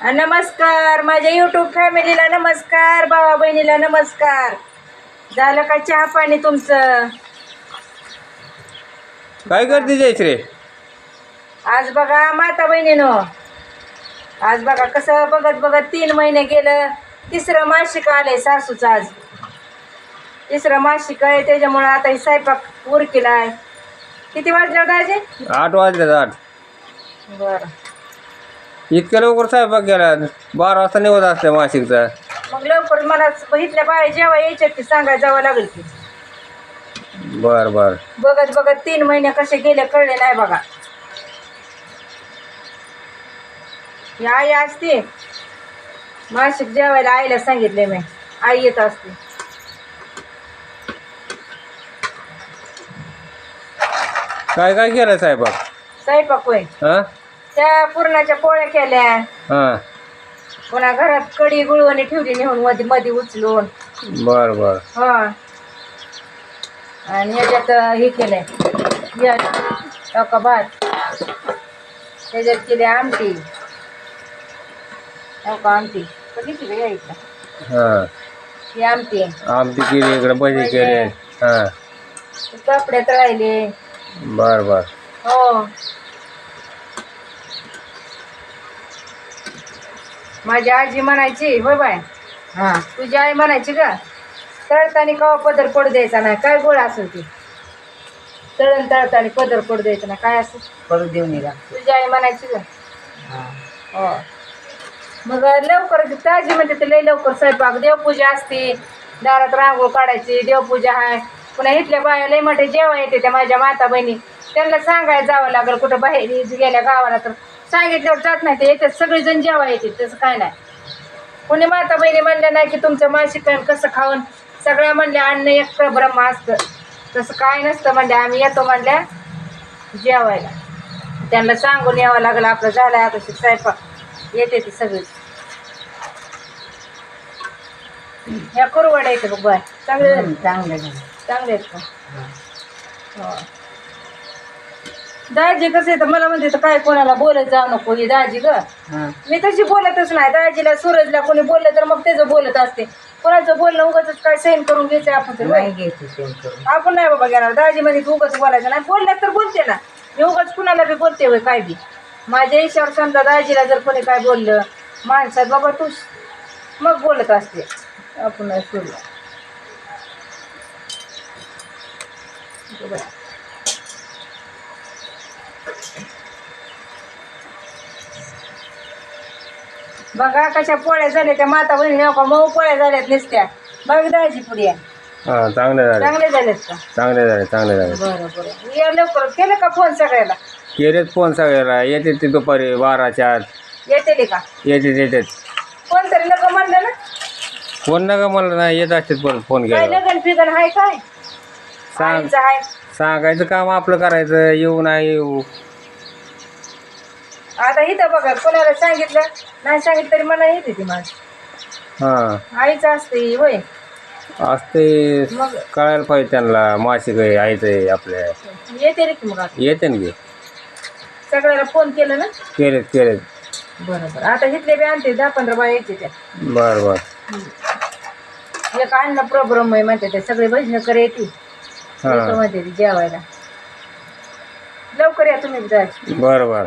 नमस्कार माझ्या युट्यूब फॅमिलीला नमस्कार भावा बहिणीला नमस्कार. झालं का चहा पाणी तुमचं? काय करते जयश्री? आज बघा माता बहिणीनो. आज बघा कसं बघत बघत तीन महिने गेलं तिसरं मासिक आलंय सासूचं आज. तिसरं मासिक आहे त्याच्यामुळं आता ही स्वयंपाक उरकीला आहे किती वाजले दाजे? आठ वाजले आठ. बरं. इतक्या लवकर स्वयंपाक गेला बारा वाजता निवत असते मासिकचा. मग लवकर मला इथल्या बाया जेव्हा यायच्यात की सांगायला जावं लागेल की बर बर. बघत बघत तीन महिने कसे गेले कळले नाही बघा. ही आई असते. मासिक जेवायला आईला सांगितले मी. आई येत असते. काय काय केलं स्वयंपाक? स्वयंपाक होय. हा? त्या पुरणाच्या पोळ्या केल्या. हा. पुन्हा घरात कडी गुळवणी ठेवली नेऊन मध्ये मध्ये उचलून. बर बर. हा. आणि ह्याच्यात हे केलंय. या टोका भात. त्याच्यात केली आमटी. टोका आमटी. बघितली का? हा. ही आमटी. आमटी केली इकडे भजी केले. हा. कपडे तळायले. बर बर. हो. माझी आजी म्हणायची होय बाय हा. तुझी आई म्हणायची का तळताना कवा पदर पडू द्यायचा नाही काय गोळ असेल ती? तळण तळताना पदर पडू द्यायचा नाही काय असेल? परत देऊ निघा तुझी आई म्हणायची का हो. मग लवकर ताजी म्हणते ते लय लवकर स्वयंपाक देवपूजा असते. दारात रांगोळ काढायची देवपूजा आहे पुन्हा इथल्या बाया लय मोठे जेवण येते त्या माझ्या माता बहिणी त्यांना सांगायला जावं लागलं कुठं बाहेर गेल्या गावाला तर. सांगितल्यावर जात नाही ते येतात सगळेजण जेव्हा येते तसं काय नाही. कोणी माता बहिणी म्हणल्या नाही की तुमचं मासिक काय कसं खाऊन सगळ्या म्हणल्या अन्न एक ब्रह्म असतं. तसं काय नसतं म्हणल्या आम्ही येतो म्हणल्या जेवायला. त्यांना सांगून यावं लागलं आपलं झालं आता स्वयंपाक. येते ती सगळी. ह्या कुरवड्या येते बघ बाय चांगले चांगलं चांगले आहेत का? हो. दाजी कसं येतं मला म्हणते तर काय कोणाला बोलत जाऊ नको ही दाजी ग. हां. मी तशी बोलतच नाही. दाजीला सूरजला कोणी बोललं तर मग त्याचं बोलत असते. कोणाचं बोलणं उगाच काय सहन करून घ्यायचं आपण तर नाही घ्यायचं सेम करून. आपण नाही बाबा घेणार. दाजी मध्ये तू उगाच बोलायचं नाही. बोलल्यात तर बोलते ना. मी उगाच कुणाला बी बोलते होय काय बी. माझ्या हिशावर समजा दाजीला जर कोणी काय बोललं माणसात बाबा तू मग बोलत असते. आपण नाही बरं. बघा कशा पोळ्या झाल्या त्या माता बहिणी का? मऊ पोळ्या झाल्यात नुसत्या. बघ दाजी पुढे हा चांगले झाले चांगले झालेत का? चांगले झाले चांगले झाले बरं बरं. या लवकर केलं का फोन सगळ्याला? केलेत फोन सगळ्याला. येते ते दुपारी बाराच्या आत. येते का? येते येते. कोण तरी लग्न म्हणलं ना. फोन नका मला नाही येत असते परत फोन काय केला लगन फिगन हाय काय? सांग. आईचं हाय. सांगायचं काम आपलं करायचं येऊ नाही येऊ. आता इथं बघा कोणाला सांगितलं नाही सांगितलं तरी मला येते ती माझी. हा. आईचं असते ही, होय असते मग? कळायला पाहिजे त्यांना मासिक आहे आईचं आहे आपल्या. येते रे की मग आता. येते ना गे. सगळ्याला फोन केलं ना? केलेत केलेत. बरं बरं आता इथले बी आणते दहा पंधरा बाया येते त्या. बर बर. एक अन्न प्रॉब्लेम आहे म्हणते ते सगळे भजन करे येते हा म्हणते जेवायला. लवकर या तुम्ही जायचं बर बर.